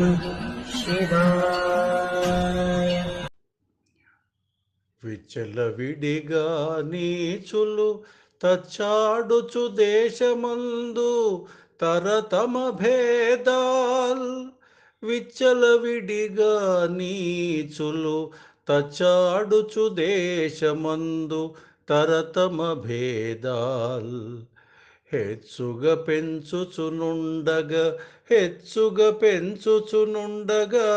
శివాయ. విచలవిడిగా నీచులు తచ్చాడుచు దేశమందు తరతమ భేదాల్. విచ్చలవిడిగా నీచులు తచ్చాడుచు దేశమందు తరతమ భేదాల్. హెచ్చుగా పెంచుచునుండగా హెచ్చుగా పెంచుచునుండగా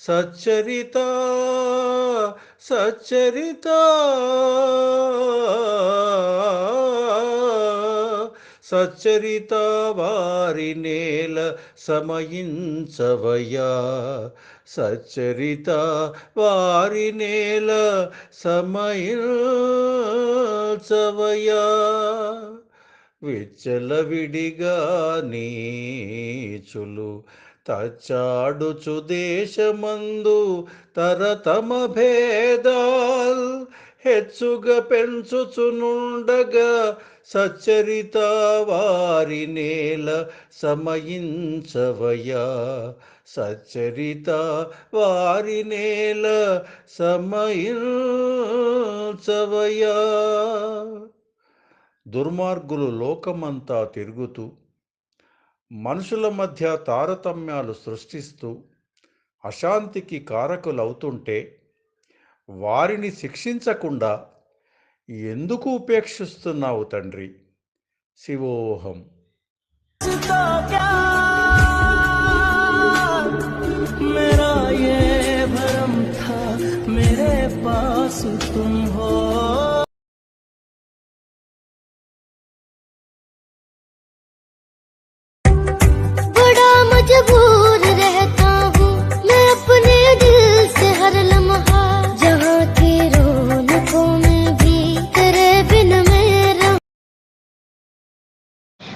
సచ్చరిత సచ్చరిత సచ్చరిత వారి నేల సమయించవయా సచ్చరిత వారి నేల సమయించవయా. విచ్చలవిడిగా నీచులు తచ్చాడుచు దేశమందు తరతమ భేదాల్ హెచ్చుగా పెంచుచునుండగా సచ్చరిత వారి నేల సమయించవయా. సచ్చరిత వారి నేల సమయించవయా. దుర్మార్గులు లోకమంతా తిరుగుతూ మనుషుల మధ్య తారతమ్యాలు సృష్టిస్తూ అశాంతికి కారకులవుతుంటే వారిని శిక్షించకుండా ఎందుకు ఉపేక్షిస్తున్నావు తండ్రి శివోహం तो क्या मेरा ये भरम था मेरे पास तुम हो